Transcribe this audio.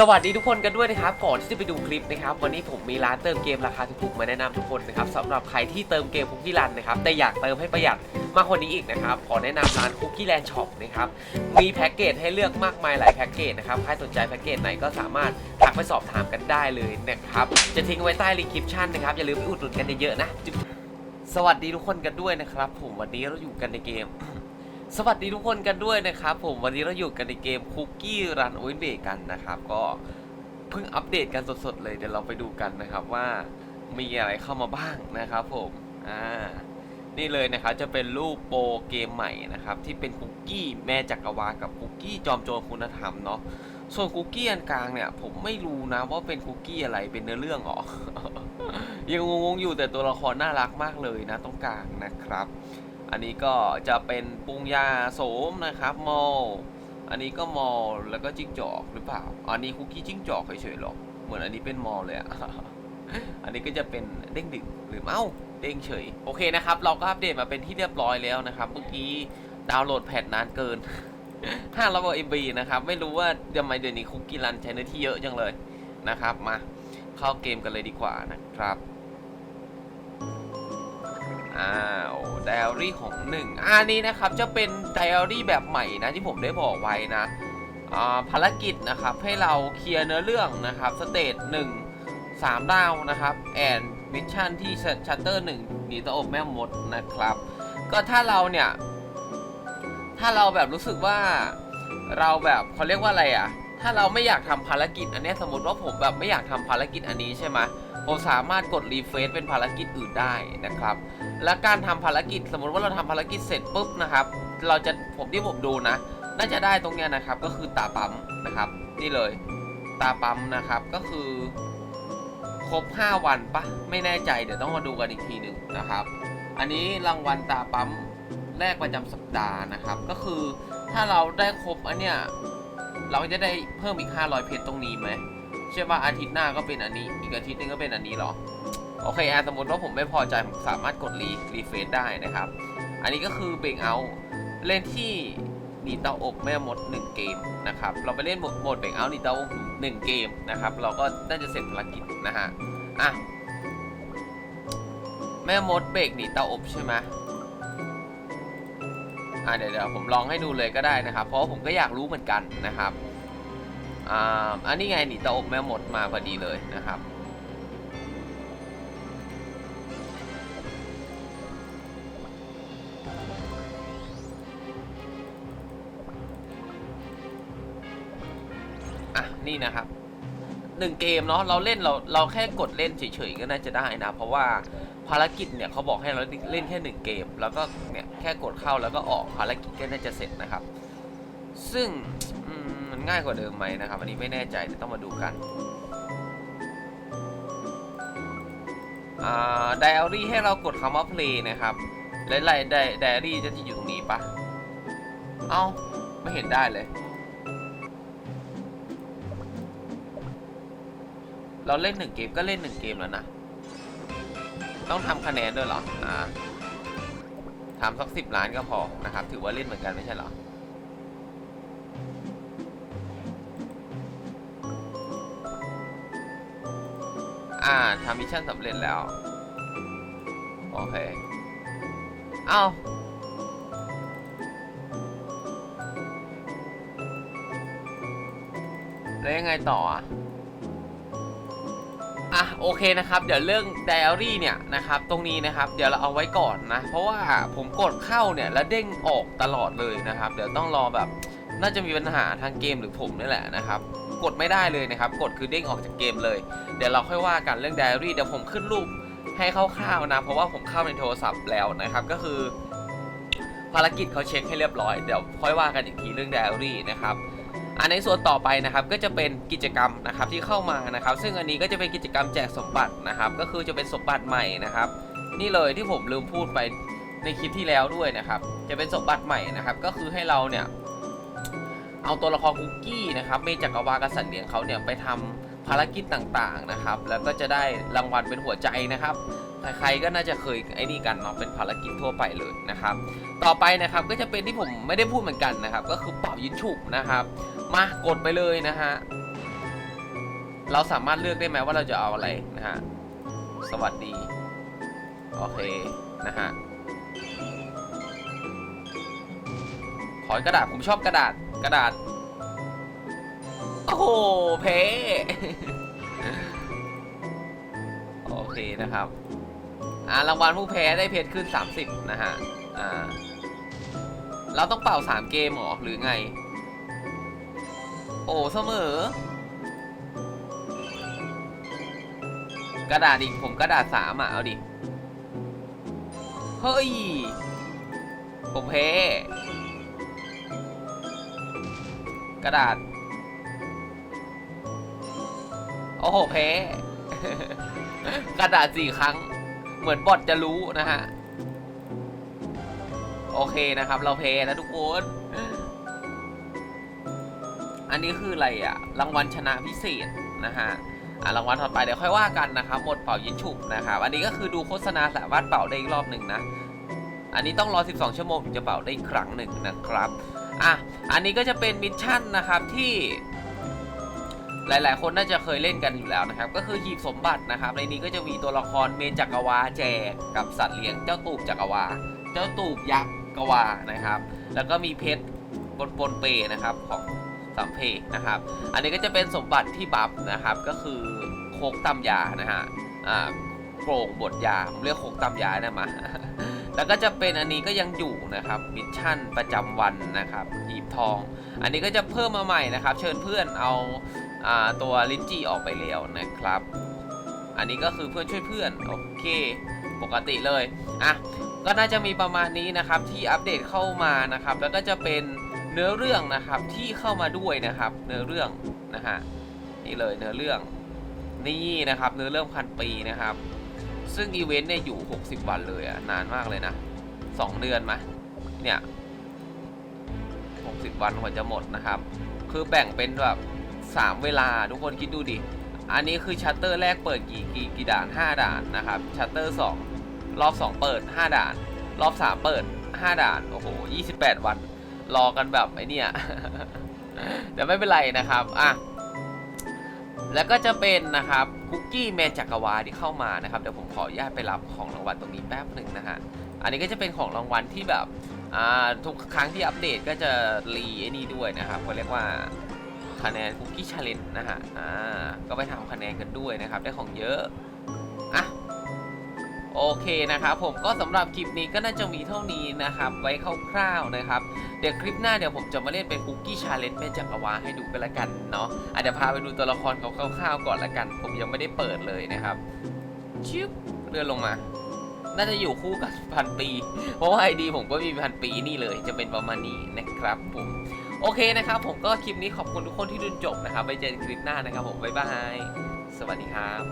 สวัสดีทุกคนกันด้วยนะครับก่อนที่จะไปดูคลิปนะครับวันนี้ผมมีร้านเติมเกมราคาถูกๆมาแนะนำทุกคนนะครับสำหรับใครที่เติมเกมคุกกี้รันนะครับแต่อยากเติมให้ประหยัดมากกว่านี้อีกนะครับขอแนะนำร้านคุกกี้แลนด์ช็อปนะครับมีแพ็กเกจให้เลือกมากมายหลายแพ็กเกจนะครับใครสนใจแพ็กเกจไหนก็สามารถทักไปสอบถามกันได้เลยนะครับจะทิ้งไว้ใต้ลิงก์คลิปชั่นนะครับอย่าลืมไปอุดหนุนกันเยอะๆนะสวัสดีทุกคนกันด้วยนะครับผมวันนี้เราอยู่กันในเกม สวัสดีทุกคนกันด้วยนะครับผมวันนี้เราอยู่กันในเกมคุกกี้รันโอเวนเบกันนะครับ ก็เพิ่งอัปเดตกันสดๆเลยเดี๋ยวเราไปดูกันนะครับว่ามีอะไรเข้ามาบ้างนะครับผมอ่านี่เลยนะครับจะเป็นรูปโปรเกมใหม่นะครับที่เป็นคุกกี้แม่จักรวาลกับคุกกี้จอมโจรคุณธรรมเนาะส่วนคุกกี้อันกลางเนี่ยผมไม่รู้นะว่าเป็นคุกกี้อะไรเป็นเนื้อเรื่องหรอยังงงๆอยู่แต่ตัวละครน่ารักมากเลยนะตรงกลางนะครับ อันนี้ก็จะเป็นปรุงยาโสมนะครับมอลอันนี้ก็มอลแล้วก็จิ้งจอกหรือเปล่า อันนี้คุกกี้จิ้งจอกเฉยๆหรอกเหมือนอันนี้เป็นมอลเลยอะอันนี้ก็จะเป็นเด้งดึงหรือเอ้าเด้งเฉย โอเคนะครับ เราก็อัปเดตมาเป็นที่เรียบร้อยแล้วนะครับ เมื่อกี้ดาวน์โหลดแพทนานเกิน5 0 0 MB นะครับ ไม่รู้ว่าทำไมเดี๋ยวนี้คุกกี้รันใช้เนื้อที่เยอะจังเลยนะครับ มาเข้าเกมกันเลยดีกว่านะครับ อ้าวไดอารี่ของหนึ่งอันนี้นะครับจะเป็นไดอารี่แบบใหม่นะที่ผมได้บอกไว้นะอ่าภารกิจนะครับให้เราเคลียร์เนื้อเรื่องนะครับสเตจหนึ่งสามดาวนะครับแอนมิชชั่นที่ชัตเตอร์หนึ่งหนีตะอบแม่มดนะครับ ก็ถ้าเราเนี่ย ถ้าเราแบบรู้สึกว่าเราแบบเขาเรียกว่าอะไรอะ ถ้าเราไม่อยากทำภารกิจ อันนี้สมมติว่าผมแบบไม่อยากทำภารกิจอันนี้ใช่ไหมผมสามารถกดรีเฟซเป็นภารกิจอื่นได้นะครับ และการทำภารกิจสมมติว่าเราทำภารกิจเสร็จปุ๊บนะครับ เราจะผมที่ผมดูนะ น่าจะได้ตรงเนี้ยนะครับ ก็คือตาปั๊มนะครับ นี่เลย ตาปั๊มนะครับก็คือครบ 5 วันปะไม่แน่ใจเดี๋ยวต้องมาดูกันอีกทีหนึ่งนะครับ อันนี้รางวัลตาปั๊มแรกประจำสัปดาห์นะครับ ก็คือถ้าเราได้ครบอันเนี้ยเราจะได้เพิ่มอีก 500 เพชรตรงนี้ไหมใช่ป่ะอาทิตย์หน้าก็เป็นอันนี้ อีกอาทิตย์หนึงก็เป็นอันนี้เหรอ โอเคอะสมมติว่าผมไม่พอใจ ผมสามารถกดรีรีเฟซได้นะครับ อันนี้ก็คือเบรกเอาเล่นที่หนีเตาอบแม่มด 1 เกมนะครับ เราไปเล่นโหมดหมดเบรกเอาหนีเตาอบ1เกมนะครับ เราก็น่าจะเสร็จภารกิจนะฮะ อะ แม่มดเบรกหนีเตาอบใช่ไหมอะเดี๋ยวเดี๋ยวผมลองให้ดูเลยก็ได้นะครับ เพราะผมก็อยากรู้เหมือนกันนะครับ อ่า อันนี้ไงหนีเตาอบแม่มดมาพอดีเลยนะครับ อะ นี่นะครับหนึ่งเกมเนาะเราเล่นเราเราแค่กดเล่นเฉยๆก็น่าจะได้นะ เพราะว่าภารกิจเนี่ยเขาบอกให้เราเล่นแค่หนึ่งเกม แล้วก็เนี่ยแค่กดเข้าแล้วก็ออกภารกิจก็น่าจะเสร็จนะครับ ซึ่งมมันง่ายกว่าเดิมไหมนะครับ อันนี้ไม่แน่ใจเดี๋ยวต้องมาดูกันอ่าไดอารี่ให้เรากดคำว่า play นะครับ ลไลน์ไดอารี่จะที่อยู่ตรงนี้ปะเอ้า ไม่เห็นได้เลย เราเล่นหนึ่งเกมก็เล่นหนึ่งเกมแล้วนะ ต้องทำคะแนนด้วยเหรอ อ่าทำสักสิบล้านก็พอนะครับ ถือว่าเล่นเหมือนกันไม่ใช่เหรออ่าทำมิชชั่นสำเร็จแล้ว โอเค เอาแล้วยังไงต่ออะอะโอเคนะครับ เดี๋ยวเรื่องไดอารี่เนี่ยนะครับ ตรงนี้นะครับ เดี๋ยวเราเอาไว้ก่อนนะ เพราะว่าผมกดเข้าเนี่ยแล้วเด้งออกตลอดเลยนะครับ เดี๋ยวต้องรอแบบ น่าจะมีปัญหาทางเกมหรือผมนี่แหละนะครับ กดไม่ได้เลยนะครับ กดคือเด้งออกจากเกมเลย เดี๋ยวเราค่อยว่ากันเรื่องไดอารี่เดี๋ยวผมขึ้นรูป ให้คร่าวๆนะ เพราะว่าผมเข้าในโทรศัพท์แล้วนะครับ ก็คือ ภารกิจเขาเช็คให้เรียบร้อย เดี๋ยวค่อยว่ากันอีกทีเรื่องไดอารี่นะครับ อันในส่วนต่อไปนะครับก็จะเป็นกิจกรรมนะครับที่เข้ามานะครับ ซึ่งอันนี้ก็จะเป็นกิจกรรมแจกสมบัตินะครับ ก็คือจะเป็นสมบัติใหม่นะครับ นี่เลยที่ผมลืมพูดไปในคลิปที่แล้วด้วยนะครับ จะเป็นสมบัติใหม่นะครับ ก็คือให้เราเนี่ยเอาตัวละครคุกกี้นะครับเมจักรวาลกบสัตว์เลี้ยงเขาเนี่ยไปทำ ภารกิจต่างๆนะครับ แล้วก็จะได้รางวัลเป็นหัวใจนะครับใครๆก็น่าจะเคยไอ้นี่กันเนาะเป็นภารกิจทั่วไปเลยนะครับ ต่อไปนะครับก็จะเป็นที่ผมไม่ได้พูดเหมือนกันนะครับ ก็คือเป่ายิงฉุบนะครับ มากดไปเลยนะฮะเราสามารถเลือกได้ไหมว่าเราจะเอาอะไรนะฮะสวัสดีโอเคนะฮะขอกระดาษผมชอบกระดาษกระดาษ โอ้โหเพโอเคนะครับ อ่ารางวัลผู้แพ้ได้เพชรขึ้น 30 นะฮะ อ่า เราต้องเป่า 3 เกมหรอ หรือไง โอ้เสมอ กระดาษอีกผมกระดาษสามอะ เอาดิ เฮ้ย ผมแพ้กระดาษ อ้โหแพ้ กระดาษสี่ครั้ง เหมือนบอทจะรู้นะฮะ โอเคนะครับ เราแพ้นะทุกคน อันนี้คืออะไรอะรางวัลชนะพิเศษนะฮะอะรางวัลถัดไปเดี๋ยวค่อยว่ากันนะครับ หมดเป่ายิงฉุบนะครับ อันนี้ก็คือดูโฆษณาสามารถเป่าได้อีกรอบหนึ่งนะ อันนี้ต้องรอ 12 ชั่วโมงถึงจะเป่าได้อีกครั้งหนึ่งนะครับ อะ อันนี้ก็จะเป็นมิชชั่นนะครับที่ หลายๆ คนน่าจะเคยเล่นกันอยู่แล้วนะครับ ก็คือหีบสมบัตินะครับ ในนี้ก็จะมีตัวละครเมนจักรวาแจกกับสัตว์เลี้ยงเจ้าตูบจักรวา เจ้าตูบยักษ์กวานะครับ แล้วก็มีเพชรบนบนเปนะครับของสามเพนะครับ อันนี้ก็จะเป็นสมบัติที่บัฟนะครับ ก็คือโคกตำยานะฮะอ่าโกรงบทยาผมเรียกโคกตำยาได้มาแล้วก็จะเป็นอันนี้ก็ยังอยู่นะครับมิชชั่นประจำวันนะครับหีบทอง อันนี้ก็จะเพิ่มมาใหม่นะครับ เชิญเพื่อนเอา ตัวลิ้นจี่ออกไปแล้วนะครับ อันนี้ก็คือเพื่อนช่วยเพื่อนโอเค ปกติเลยอะก็น่าจะมีประมาณนี้นะครับที่อัปเดตเข้ามานะครับ แล้วก็จะเป็นเนื้อเรื่องนะครับที่เข้ามาด้วยนะครับ เนื้อเรื่องนะฮะนี่เลยเนื้อเรื่องนี่นะครับ เนื้อเรื่องพันปีนะครับ ซึ่งอีเวนต์เนี่ยอยู่ 60 วันเลยอะนานมากเลยนะ 2 เดือนมะเนี่ย60 วันกว่าจะหมดนะครับ คือแบ่งเป็นแบบ 3 เวลา ทุกคนคิดดูดิ อันนี้คือชัตเตอร์แรกเปิดกี่กี่กี่ด่าน 5 ด่านนะครับ ชัตเตอร์ 2 รอบ 2 เปิด 5 ด่าน รอบ 3 เปิด 5 ด่าน โอ้โห 28 วัน รอกันแบบไอ้นี่แต่ไม่เป็นไรนะครับ อะ แล้วก็จะเป็นนะครับคุกกี้แมนจักรวาที่เข้ามานะครับ เดี๋ยวผมขออนุญาตไปรับของรางวัลตรงนี้แป๊บหนึ่งนะฮะ อันนี้ก็จะเป็นของรางวัลที่แบบ อ่า ทุกครั้งที่อัปเดตก็จะรีไอ้นี่ด้วยนะครับเขาเรียกว่า คะแนนคุกกี้ชาเลนจ์นะฮะ อ่า ก็ไปทำคะแนนกันด้วยนะครับ ได้ของเยอะ อะ โอเคนะครับผมก็สำหรับคลิปนี้ก็น่าจะมีเท่านี้นะครับ ไว้คร่าวๆนะครับ เดี๋ยวคลิปหน้าเดี๋ยวผมจะมาเล่นเป็นคุกกี้ชาเลนจ์แม่จักรวาลให้ดูกันละกันเนาะอาจจะพาไปดูตัวละครเขาคร่าวๆก่อนละกัน ผมยังไม่ได้เปิดเลยนะครับชิบเลื่อนลงมา น่าจะอยู่คู่กับพันปี เพราะว่าไอดีผมก็มีพันปีนี่เลย จะเป็นประมาณนี้นะครับผม โอเคนะครับผมก็คลิปนี้ขอบคุณทุกคนที่ดูจบนะครับไว้เจอกันคลิปหน้านะครับผมบ๊ายบายสวัสดีครับ